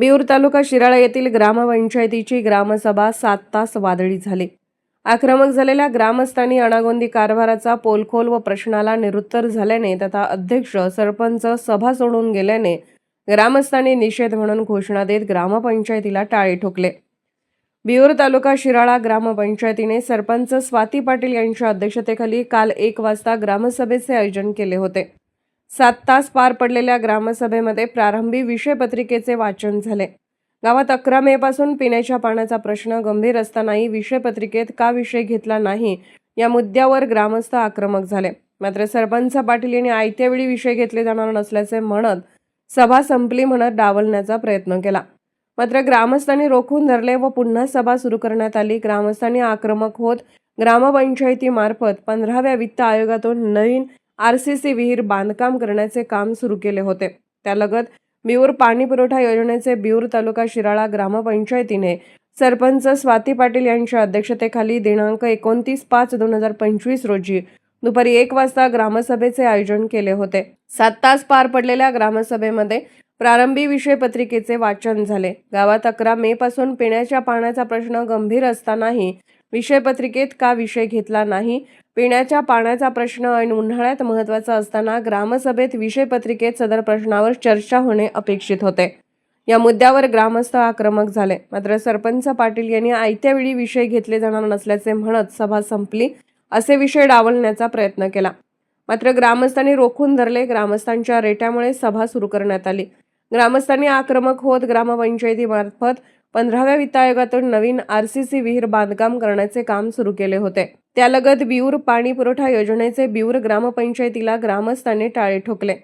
बिऊर तालुका शिराळा येथील ग्रामपंचायतीची ग्रामसभा सात तास वादळी झाली. आक्रमक झालेल्या ग्रामस्थांनी अणागोंदी कारभाराचा पोलखोल व प्रश्नाला निरुत्तर झाल्याने तथा अध्यक्ष सरपंच सभा सोडून गेल्याने ग्रामस्थांनी निषेध म्हणून घोषणा देत ग्रामपंचायतीला टाळे ठोकले. बिऊर तालुका शिराळा ग्रामपंचायतीने सरपंच स्वाती पाटील यांच्या अध्यक्षतेखाली काल एक वाजता ग्रामसभेचे आयोजन केले होते. सात तास पार पडलेल्या ग्रामसभेमध्ये प्रारंभी विषयपत्रिकेचे वाचन झाले. गावात अकरा मे पासून पिण्याच्या पाण्याचा प्रश्न गंभीर असतानाही विषयपत्रिकेत का विषय घेतला नाही या मुद्द्यावर ग्रामस्थ आक्रमक झाले. मात्र सरपंच पाटील यांनी आयत्या वेळी विषय घेतले जाणार नसल्याचे म्हणत सभा संपली म्हणत डावलण्याचा प्रयत्न केला. मात्र ग्रामस्थांनी रोखून धरले व पुन्हा सभा सुरू करण्यात आली. ग्रामस्थांनी आक्रमक होत ग्रामपंचायतीमार्फत पंधराव्या वित्त आयोगातून नवीन आर सी सी विहीर बांधकाम करण्याचे काम सुरू केले होते. त्यालगत बिऊर पाणी पुरवठा योजनेचे बिऊर तालुका शिराळा ग्रामपंचायतीने सरपंच स्वाती पाटील यांच्या अध्यक्षतेखाली दिनांक एकोणतीस पाच दोन हजार पंचवीस रोजी दुपारी एक वाजता ग्रामसभेचे आयोजन केले होते. सात तास पार पडलेल्या ग्रामसभेमध्ये प्रारंभी विषय पत्रिकेचे वाचन झाले. गावात अकरा मे पासून पिण्याच्या पाण्याचा प्रश्न गंभीर असतानाही विषयपत्रिकेत का विषय घेतला नाही? पिण्याच्या पाण्याचा प्रश्न ऐन उन्हाळ्यात महत्त्वाचा असताना ग्रामसभेत विषयपत्रिकेत सदर प्रश्नावर चर्चा होणे अपेक्षित होते. या मुद्द्यावर ग्रामस्थ आक्रमक झाले. मात्र सरपंच पाटील यांनी आयत्या वेळी विषय घेतले जाणार नसल्याचे म्हणत सभा संपली असे विषय डावलण्याचा प्रयत्न केला. मात्र ग्रामस्थांनी रोखून धरले. ग्रामस्थांच्या रेट्यामुळे सभा सुरू करण्यात आली. ग्रामस्थांनी आक्रमक होत ग्रामपंचायतीमार्फत पंधराव्या वित्त आयोगातून नवीन आर सी सी विहीर बांधकाम करण्याचे काम सुरू केले होते. त्यालगत बिऊर पाणी पुरवठा योजनेचे बिऊर ग्रामपंचायतीला ग्रामस्थांनी टाळे ठोकले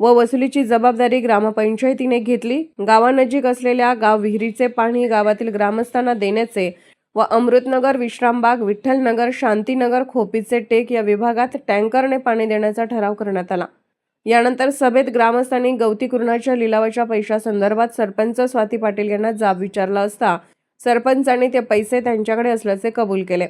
व वसुलीची जबाबदारी ग्रामपंचायतीने घेतली. गावानजीक असलेल्या गाव विहिरीचे पाणी गावातील ग्रामस्थांना देण्याचे व अमृतनगर विश्रामबाग विठ्ठलनगर शांतीनगर खोपीचे टेक या विभागात टँकरने पाणी देण्याचा ठराव करण्यात आला. यानंतर सभेत ग्रामस्थांनी गवती कुरणाच्या लिलावाच्या पैशासंदर्भात सरपंच स्वाती पाटील यांना जाब विचारला असता सरपंचांनी ते पैसे त्यांच्याकडे असल्याचे कबूल केले.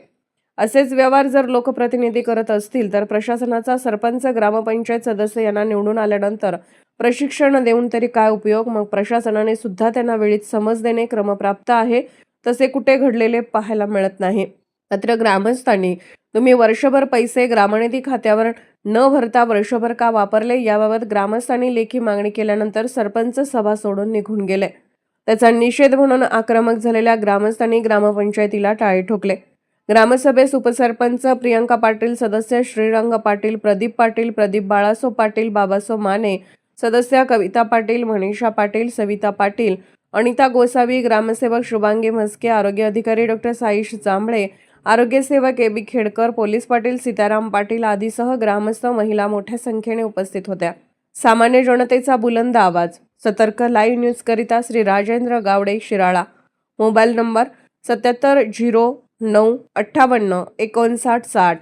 असेच व्यवहार जर लोकप्रतिनिधी करत असतील तर प्रशासनाचा सरपंच ग्रामपंचायत सदस्य यांना निवडून आल्यानंतर प्रशिक्षण देऊन तरी काय उपयोग? मग प्रशासनाने सुद्धा त्यांना वेळीत समज देणे क्रमप्राप्त आहे. तसे कुठे घडलेले पाहायला मिळत नाही. मात्र ग्रामस्थांनी तुम्ही वर्षभर पैसे ग्रामनिधी खात्यावर न भरता वर्षभर का वापरले याबाबत ग्रामस्थांनी लेखी मागणी केल्यानंतर सरपंच सभा सोडून निघून गेले. त्याचा निषेध म्हणून आक्रमक झालेल्या ग्रामस्थांनी ग्रामपंचायतीला टाळे ठोकले. ग्रामसभेस उपसरपंच प्रियंका पाटील सदस्य श्रीरंग पाटील प्रदीप पाटील प्रदीप बाळासो पाटील बाबासो माने सदस्य कविता पाटील मनीषा पाटील सविता पाटील अनिता गोसावी ग्रामसेवक शुभांगी म्हस्के आरोग्य अधिकारी डॉक्टर साईश जांभळे आरोग्यसेवक A B Khedkar police Patil Sitaram Patil आदीसह ग्रामस्थ महिला मोठ्या संख्येने उपस्थित होत्या. सामान्य जनतेचा बुलंद आवाज. सतर्क लाईव्ह न्यूजकरिता श्री राजेंद्र गावडे शिराळा. मोबाईल नंबर सत्याहत्तर झिरो नऊ अठ्ठावन्न एकोणसाठ साठ.